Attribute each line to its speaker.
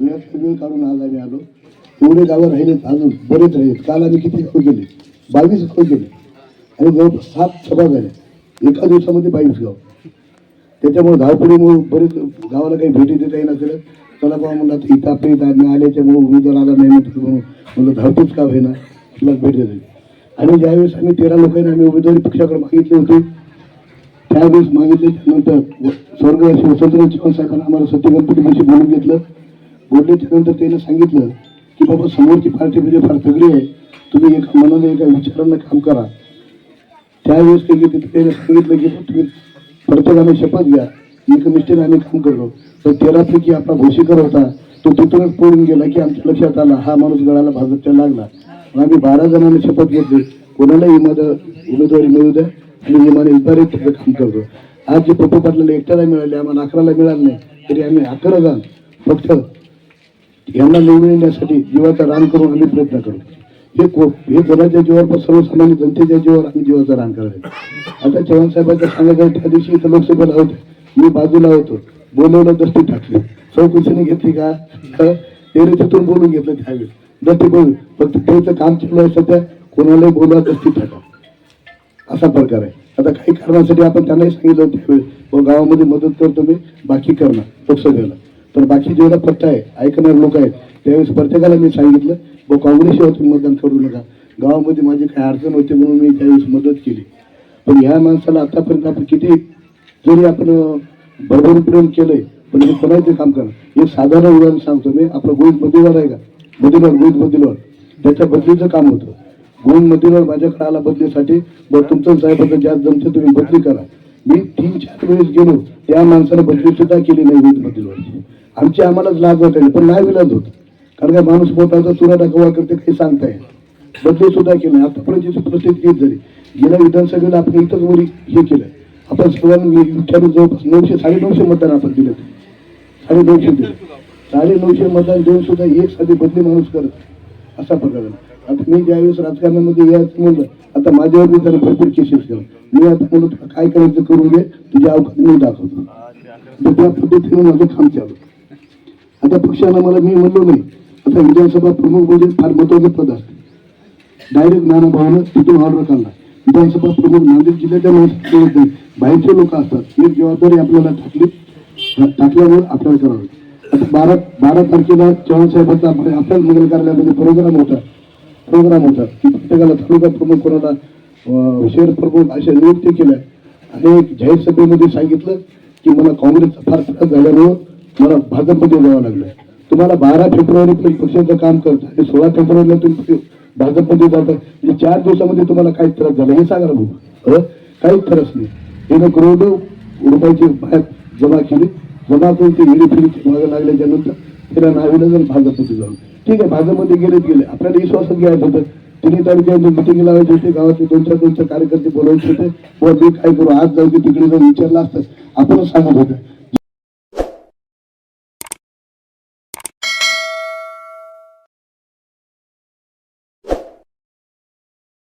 Speaker 1: वेळात वेळ काढून आला मी आलो. एवढे गावं राहिलेत अजून बरेच राहिलेत काल आम्ही किती खो गेले? बावीस खो गेले. आणि जवळपास सात सभा झाल्या. एका दिवसामध्ये बावीस गाव. त्याच्यामुळे धावपडीमुळे बरेच गावाला काही भेटी देता येईना झालं चला बाबा म्हणलं आता इथं आपल्या इथं आम्ही आल्याच्यामुळे उमेदवार आला नाही म्हणून म्हणलं धावतोच का होईना तुला भेट देते. आणि ज्यावेळेस आम्ही तेरा लोकांनी आम्ही उमेदवारी पक्षाकडे मागितली होती त्यावेळेस मागितले त्यानंतर व- स्वर्गवासी वसंतराव चव्हाण साहेबांना आम्हाला सत्य गणपतीपाशी बोलून घेतलं. बोलले त्यानंतर त्याने सांगितलं की बाबा समोरची पार्टी म्हणजे फार तगडी आहे. तुम्ही एका मनाने एका विचारानं काम करा. त्यावेळेस ते तिथे त्याने सांगितलं की तुम्ही प्रत्येकाने शपथ घ्या. एकनिष्ठेने आम्ही काम करतो. तर तेरापैकी आपला भोशीकर होता. तो तिथूनच पळून गेला की आमच्या लक्षात आला हा माणूस गळाला भाजपच्या लागला. आम्ही बारा जणांनी शपथ घेतली. कोणालाही इमाद उमेदवारी मिळू द्या. आणि इमाने इतबारीत काम करतो. आज जे पप्पू पाटलाला एकट्याला मिळाले आम्हाला अकराला मिळालं नाही तरी आम्ही अकरा जण फक्त यांना निवडून येण्यासाठी जीवाचं रान करून आम्ही प्रयत्न करू. हे को हे कोणाच्या जीवावर पण सर्वसामान्य जनतेच्या जीवावर आम्ही जीवाचं रान करायचं आता चव्हाण साहेबांच्या सांगायचं त्या दिवशी इथं लोकसभेला होते. मी बाजूला होतो. बोलवलं दस्ती टाकली. चौकशीने घेतली का? का तिथून बोलून घेतलं त्यावेळी. दस्ती बोलून फक्त त्याचं काम चालू आहे सध्या. कोणालाही बोलवा दस्ती टाका. असा प्रकार आहे. आता काही कारणासाठी आपण त्यांनाही सांगितलं त्यावेळी. व गावामध्ये मदत करतो मी. बाकी करणार. लोकसभेला. पण बाकी जेवढा पट्टा आहे ऐकणारे लोक आहेत त्यावेळेस प्रत्येकाला मी सांगितलं व काँग्रेसशिवाय तुम्ही मतदान करू नका. गावामध्ये माझी काही अडचण होती म्हणून मी त्यावेळेस मदत केली. पण ह्या माणसाला आतापर्यंत आपण किती जरी आपण भरभरून प्रेम केलंय पण हे कोणाचे काम करा हे साधारण उदाहरण सांगतो मी. आपलं गोविंद बदलीवार आहे का? बदलीवार गोविंद बदलीवार त्याच्या बदलीचं काम होतं. गोविंद मधीवर माझ्याकडे आला बदलीसाठी. बरं तुमचं साहेबाचं जास्त जमते तुम्ही बदली करा. मी तीन चार वेळेस गेलो. त्या माणसाने बदली सुद्धा केली नाही गोविंद मधीवर आमची आम्हालाच लाज वाटायला पण नाही विलाज होत. कारण का माणूस मोठा चुरा टाकवा करते काही सांगता येईल बदली सुद्धा केली नाही. आतापर्यंत जी परिस्थिती तीच झाली. गेल्या विधानसभेला आपण इथंच वरी हे केलं. आपण विचारून जवळपास नऊशे साडे नऊशे मतदान आपण दिले. साडे नऊशे दिले. साडे नऊशे मतदान देऊन सुद्धा एक साधी बदली माणूस करत असा प्रकार आहे. आता मी ज्यावेळेस राजकारणामध्ये यायचं म्हणलं आता माझ्यावर मी त्याला भरपूर केसेस केलं. मी आता म्हणलं तुला काय करायचं करून घे तुझ्या अवकाश मी दाखवतो. त्या पद्धतीने माझं काम चालू. आता पक्षानं मला मी म्हणलो नाही. आता विधानसभा प्रमुख म्हणजे फार महत्त्वाचे पद असते डायरेक्ट नाना भावानं तिथून ऑर्डर काढला. विधानसभा प्रमुख नांदेड जिल्ह्याच्या माणसात बाहेरचे लोक असतात एक जबाबदारी आपल्याला टाकली टाकल्यामुळे आपल्याला करावं आता बारा बारा तारखेला चव्हाण साहेबांचा आपल्या आपल्याच मंगल कार्यालयामध्ये प्रोग्राम होता. प्रोग्राम होता. की प्रत्येकाला तालुका प्रमुख कोणाला शहर प्रमुख अशा नियुक्ती केल्या. आणि एक जाहीर सभेमध्ये सांगितलं की मला काँग्रेसचा फार त्रास झाल्यामुळं मला भाजपमध्ये जावं लागलं. तुम्हाला बारा फेब्रुवारी पक्षाचं काम करता आणि सोळा फेब्रुवारीला तुम्ही भाजपमध्ये जाता. म्हणजे चार दिवसामध्ये तुम्हाला काय त्रास झाला हे सांगा ना भाऊ. काही त्रास नाही. त्यानं करोडो रुपयाची बाहेर जमा केली. जमा करून ते हिडी फिरी मागे लागल्याच्या नंतर त्याला नावीला जर भाजपमध्ये जाऊन. ठीक आहे भाजपमध्ये गेलेच गेले. आपल्याला विश्वासात घ्यायचं होतं. तिन्ही तारखेला मिटिंग लावायची होती गावाचे दोन चार दोन चार कार्यकर्ते बोलायचे होते. व मी काय करू आज जाऊ की तिकडे जाऊन विचारलं असतं. आपणच सांगत होतं.